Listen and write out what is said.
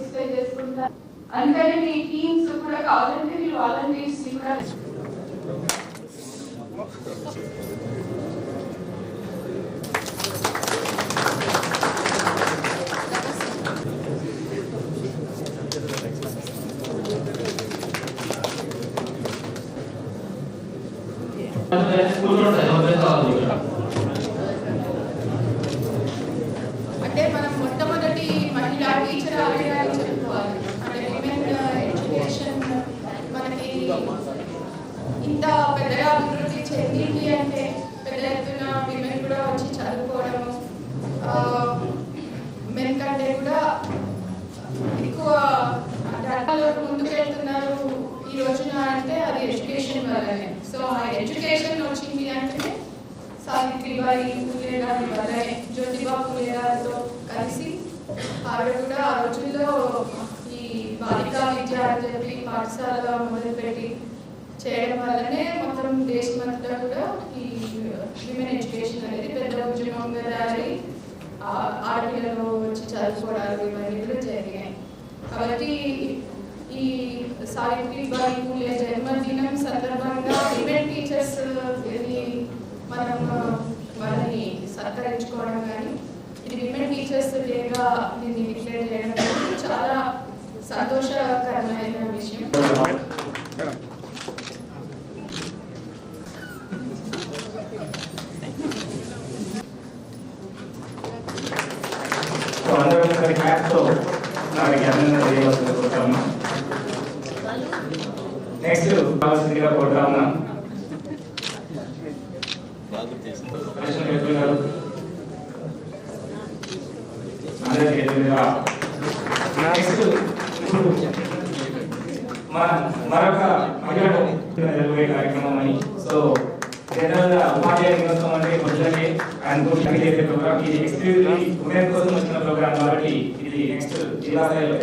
Participate చేసుకుంటారు అందుకని మీ teams కూడా కావాలంటే మీరు వాలంటీర్స్ కూడా అంటే మనం మొట్టమొదటి మహిళా టీచర్ అవ్వడం ఇంత పెద్దగా అభివృద్ధి చెందింది అంటే పెద్ద ఎత్తున విమెన్ కూడా వచ్చి చదువుకోవడము మెన్ కంటే కూడా ఎక్కువ రకాలు ముందుకు వెళ్తున్నారు ఈ రోజున అంటే అది ఎడ్యుకేషన్ వల్లనే. సో ఆ ఎడ్యుకేషన్ వచ్చింది అంటే సావిత్రిబాయి పూలే గారి వల్లనే జ్యోతిబా పూలే గారితో కలిసి ఆవిడ కూడా ఆ రోజుల్లో బాలికా విద్య అని చెప్పి పాఠశాల మొదలుపెట్టి చేయడం వల్లనే మొత్తం దేశమంతటా కూడా ఈ విమెన్ ఎడ్యుకేషన్ అనేది పెద్ద ఉద్యమంగా తయారై ఆ- ఆడపిల్లలు వచ్చి చదువుకోవడాలు ఇవన్నీ కూడా జరిగాయి. కాబట్టి ఈ సావిత్రిబాయి పూలే జన్మదినం సందర్భంగా విమెన్ టీచర్స్ మనం వాళ్ళని సత్కరించుకోవడం కానీ ఇది విమెన్ టీచర్స్ డేగా దీన్ని డిక్లేర్ చేయడం కానీ చాలా సో అందరూ ఒకసారి క్లాప్తో నాకు అభినందన తెలియవలసింది కోరుతాము నెక్స్ట్ కావాల్సిందిగా కోరుతా ఉన్నాం నెక్స్ట్ మరొక మహిళ కార్యక్రమం అని సో జనరల్గా ఉపాధ్యాయ దినోత్సవం అంటే పొద్దున్నే ఆయన కోసం చేసే ప్రోగ్రామ్ ఇది ఎక్స్క్లూజివ్లీ ఉమెన్ కోసం వచ్చిన ప్రోగ్రామ్ కాబట్టి ఇది నెక్స్ట్ జిల్లా స్థాయిలో